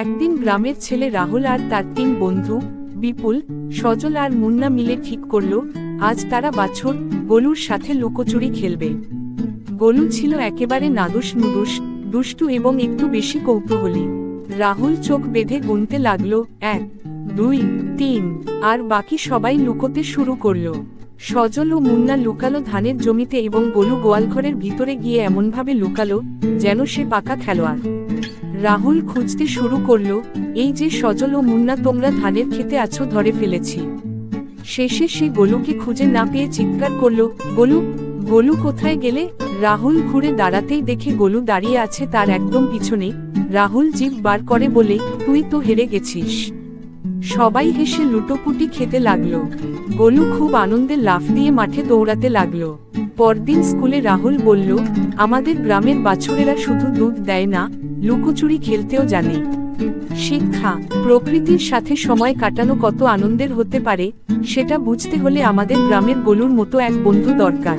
একদিন গ্রামের ছেলে রাহুল আর তার তিন বন্ধু, বিপুল, সজল আর মুন্না মিলে ঠিক করল, আজ তারা বাছর, গোলুর সাথে লুকোচুরি খেলবে। গোলু ছিল একেবারে নাদুস নুদুস, দুষ্টু এবং একটু বেশি কৌতূহলী। রাহুল চোখ বেঁধে গুনতে লাগল, এক, দুই, তিন। আর বাকি সবাই লুকোতে শুরু করল। সজল ও মুন্না লুকালো ধানের জমিতে এবং গোলু গোয়ালঘরের ভিতরে গিয়ে এমনভাবে লুকালো, যেন সে পাকা খেলোয়াড়। রাহুল খুঁজতে শুরু করল, এই যে সজল ও মুন্না তোমরা ধানের খেতে আছো, ধরে ফেলেছি। শেষে সে গোলুকে খুঁজে না পেয়ে চিৎকার করল, গোলু গোলু কোথায় গেলে? রাহুল ঘুরে দাঁড়াতেই দেখে গোলু দাঁড়িয়ে আছে তার একদম পিছনে। রাহুল জিভ বার করে বলে, তুই তো হেরে গেছিস। সবাই হেসে লুটোপুটি খেতে লাগল। গোলু খুব আনন্দে লাফ দিয়ে মাঠে দৌড়াতে লাগল। পরদিন স্কুলে রাহুল বলল, আমাদের গ্রামের বাছুরেরা শুধু দুধ দেয় না লুকোচুরি খেলতেও জানে। শিক্ষা, প্রকৃতির সাথে সময় কাটানো কত আনন্দের হতে পারে, সেটা বুঝতে হলে আমাদের গ্রামের গলুর মতো এক বন্ধু দরকার।